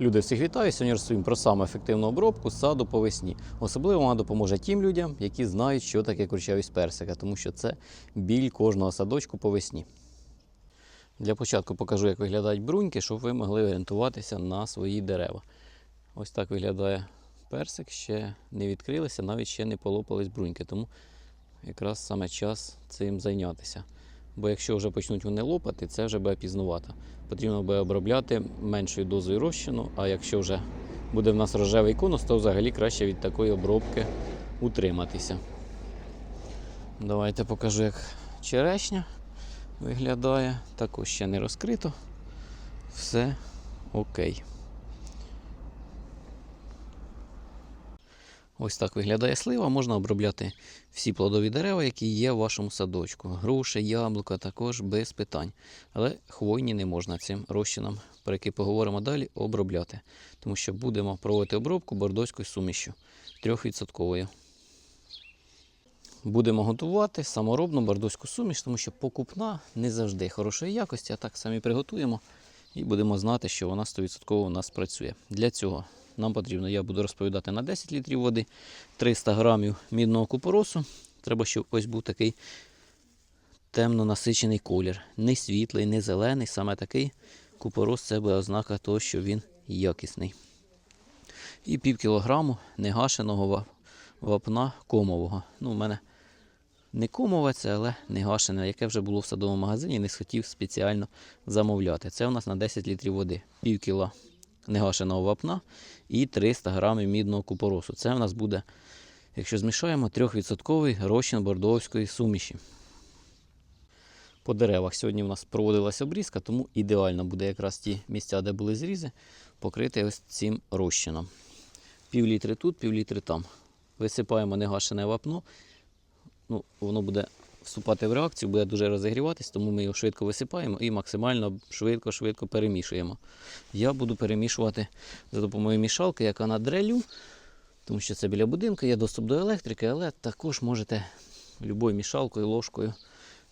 Люди всіх вітаю. Сьогодні розповім про саму ефективну обробку саду по весні. Особливо вона допоможе тим людям, які знають, що таке курчавість персика, тому що це біль кожного садочку по весні. Для початку покажу, як виглядають бруньки, щоб ви могли орієнтуватися на свої дерева. Ось так виглядає персик, ще не відкрилися, навіть ще не полопались бруньки, тому якраз саме час цим зайнятися. Бо якщо вже почнуть вони лопати, це вже буде пізнувато. Потрібно буде обробляти меншою дозою розчину, а якщо вже буде в нас рожевий конус, то взагалі краще від такої обробки утриматися. Давайте покажу, як черешня виглядає. Також ще не розкрито. Все окей. Ось так виглядає слива. Можна обробляти всі плодові дерева, які є в вашому садочку. Груші, яблука також без питань. Але хвойні не можна цим розчином, про який поговоримо далі, обробляти. Тому що будемо проводити обробку бордоською сумішю 3%. Будемо готувати саморобну бордоську суміш, тому що покупна не завжди хорошої якості, а так самі приготуємо і будемо знати, що вона 100% у нас працює. Для цього нам потрібно, я буду розповідати на 10 літрів води, 300 грамів мідного купоросу. Треба, щоб ось був такий темно насичений колір. Не світлий, не зелений, саме такий купорос це буде ознака того, що він якісний. І пів кілограму негашеного вапна комового. Ну, у мене не комове це, але не гашене, яке вже було в садовому магазині, не схотів спеціально замовляти. Це у нас на 10 літрів води. Пів кіла негашеного вапна і 300 грамів мідного купоросу. Це у нас буде, якщо змішаємо, 3% розчин бордовської суміші. По деревах сьогодні у нас проводилася обрізка, тому ідеально буде якраз ті місця, де були зрізи, покрити ось цим розчином. Пів літри тут, пів літри там. Висипаємо негашене вапно. Ну, воно буде вступати в реакцію, буде дуже розігріватись, тому ми його швидко висипаємо і максимально швидко-швидко перемішуємо. Я буду перемішувати за допомогою мішалки, яка на дрелю, тому що це біля будинку, є доступ до електрики, але також можете любою мішалкою, ложкою,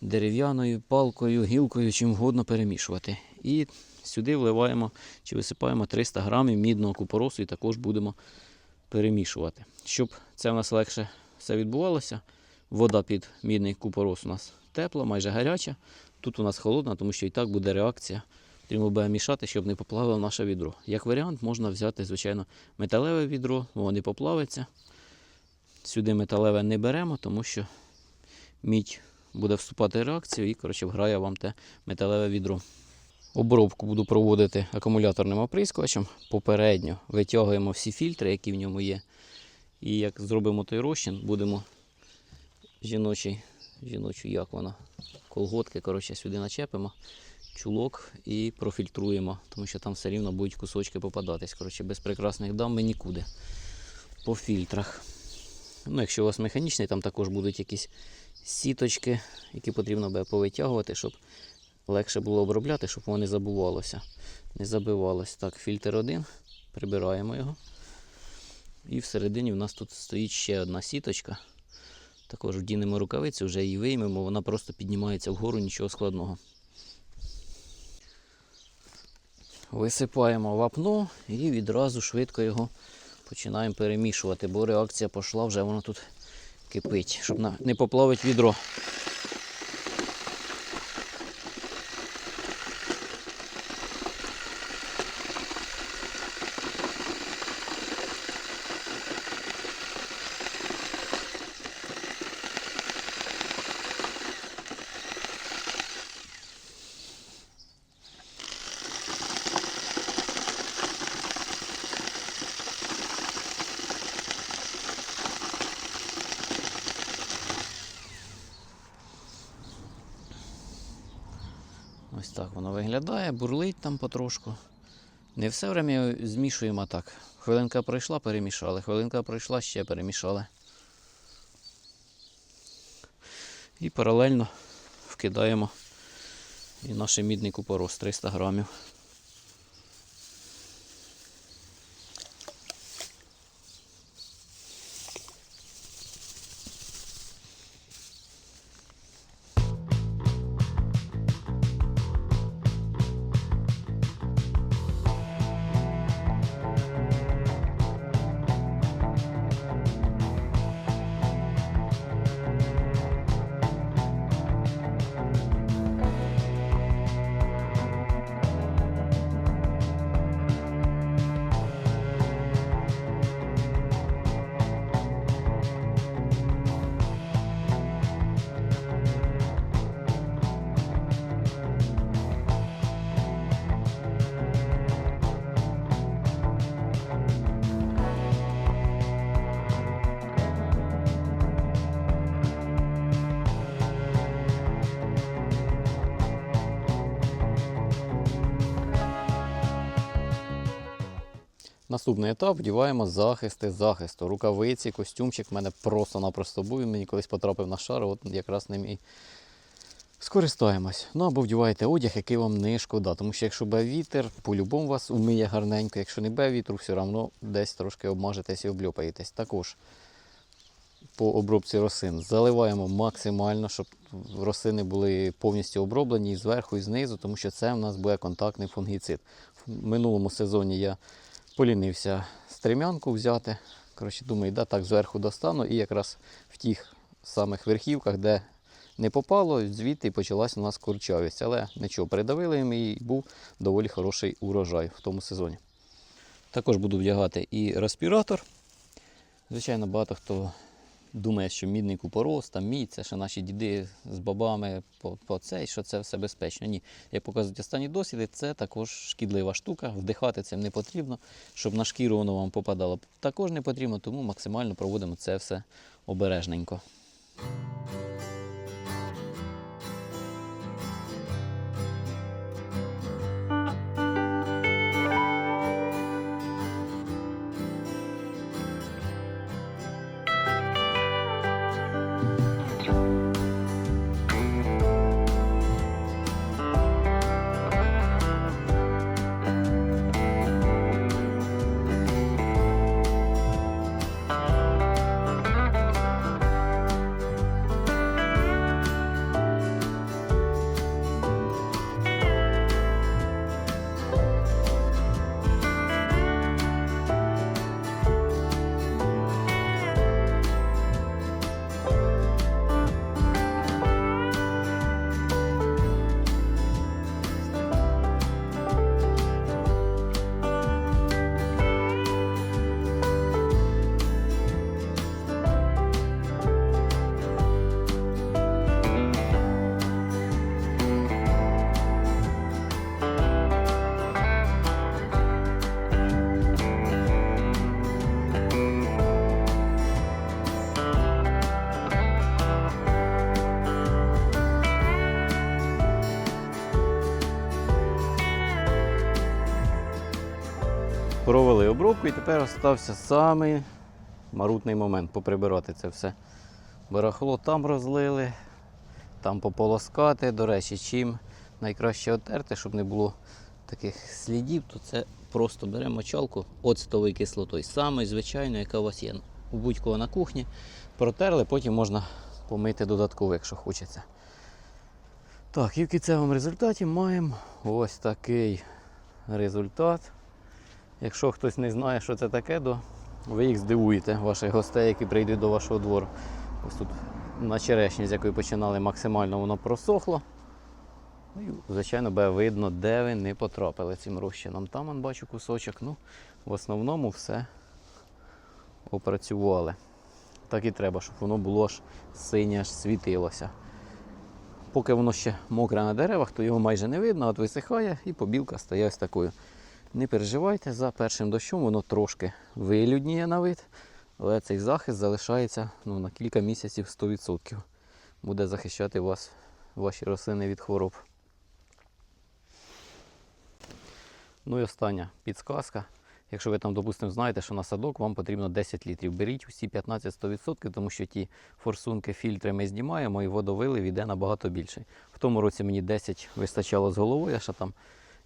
дерев'яною, палкою, гілкою, чим вгодно перемішувати. І сюди вливаємо чи висипаємо 300 грамів мідного купоросу і також будемо перемішувати. Щоб це в нас легше все відбувалося, вода під мідний купорос у нас тепла, майже гаряча. Тут у нас холодна, тому що і так буде реакція. Потрібно буде мішати, щоб не поплавило наше відро. Як варіант, можна взяти, звичайно, металеве відро, воно не поплавиться. Сюди металеве не беремо, тому що мідь буде вступати в реакцію і коротше, вграє вам те металеве відро. Обробку буду проводити акумуляторним оприскувачем. Попередньо витягуємо всі фільтри, які в ньому є. І як зробимо той розчин, будемо жіночий, жіночу, як вона, колготки коротше, сюди начепимо, чулок і профільтруємо, тому що там все рівно будуть кусочки попадатись. Коротше, без прекрасних дам ми нікуди. По фільтрах. Ну, якщо у вас механічний, там також будуть якісь сіточки, які потрібно буде повитягувати, щоб легше було обробляти, щоб воно не забувалося. Не забивалось. Так, фільтр один. Прибираємо його. І всередині в нас тут стоїть ще одна сіточка. Також вдінемо рукавицю, вже її виймемо, вона просто піднімається вгору, нічого складного. Висипаємо вапно і відразу швидко його починаємо перемішувати, бо реакція пішла, вже воно тут кипить, щоб не поплавить відро. Ось так воно виглядає, бурлить там потрошку. Не все время змішуємо так. Хвилинка пройшла, перемішали, хвилинка пройшла, ще перемішали. І паралельно вкидаємо і наш мідний купорос 300 грамів. Наступний етап вдіваємо захисти захисту. Рукавиці, костюмчик в мене просто-напросто був. Він Мені колись потрапив на шар, от якраз ним і скористаємось. Ну або вдіваєте одяг, який вам не шкода. Тому що якщо бе вітер, по-любому вас умиє гарненько. Якщо не бе вітру, все одно десь трошки обмажетесь і обльопаєтесь. Також по обробці рослин заливаємо максимально, щоб рослини були повністю оброблені і зверху, і знизу, тому що це в нас буде контактний фунгіцид. В минулому сезоні я полінився стрімянку взяти. Коротше, думаю, да, так зверху достану і якраз в тих самих верхівках, де не попало, звідти почалась у нас курчавість. Але нічого, передавили їм і був доволі хороший урожай в тому сезоні. Також буду вдягати і респіратор. Звичайно, багато хто думає, що мідний купорос, там мідь, це ще наші діди з бабами по, по цей, що це все безпечно. Ні, як показують останні досліди, це також шкідлива штука. Вдихати цим не потрібно, щоб на шкіру воно вам попадало. Також не потрібно, тому максимально проводимо це все обережненько. Провели обробку і тепер остався самий марутний момент поприбирати це все. Барахло там розлили, там пополоскати. До речі, чим найкраще отерти, щоб не було таких слідів, то це просто беремо мочалку оцтовою кислотою, самою звичайною, яка у вас є у будь-кого на кухні. Протерли, потім можна помити додатково, якщо хочеться. Так, і в кінцевому результаті маємо ось такий результат. Якщо хтось не знає, що це таке, то ви їх здивуєте, ваших гостей, які прийдуть до вашого двору. Ось тут на черешні, з якої починали, максимально воно просохло. Ну і, звичайно, буде видно, де ви не потрапили цим розчином. Там он бачу кусочок. Ну, в основному все опрацювали. Так і треба, щоб воно було аж синє, аж світилося. Поки воно ще мокре на деревах, то його майже не видно, от висихає і побілка стає ось такою. Не переживайте, за першим дощом воно трошки вилюдніє на вид, але цей захист залишається ну, на кілька місяців 100%. Буде захищати вас, ваші рослини від хвороб. Ну і остання підсказка. Якщо ви там, допустимо, знаєте, що на садок вам потрібно 10 літрів, беріть усі 15-100%, тому що ті форсунки, фільтри ми знімаємо і водовилив іде набагато більше. В тому році мені 10 вистачало з головою, я ще там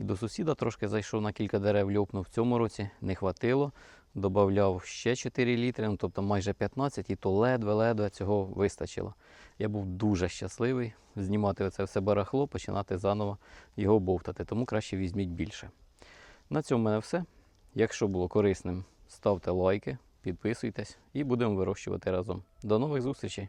і до сусіда трошки зайшов на кілька дерев, льопнув. В цьому році не хватило. Додавав ще 4 літри, ну, тобто майже 15, і то ледве-ледве цього вистачило. Я був дуже щасливий знімати оце все барахло, починати заново його бовтати, тому краще візьміть більше. На цьому в мене все. Якщо було корисним, ставте лайки, підписуйтесь і будемо вирощувати разом. До нових зустрічей!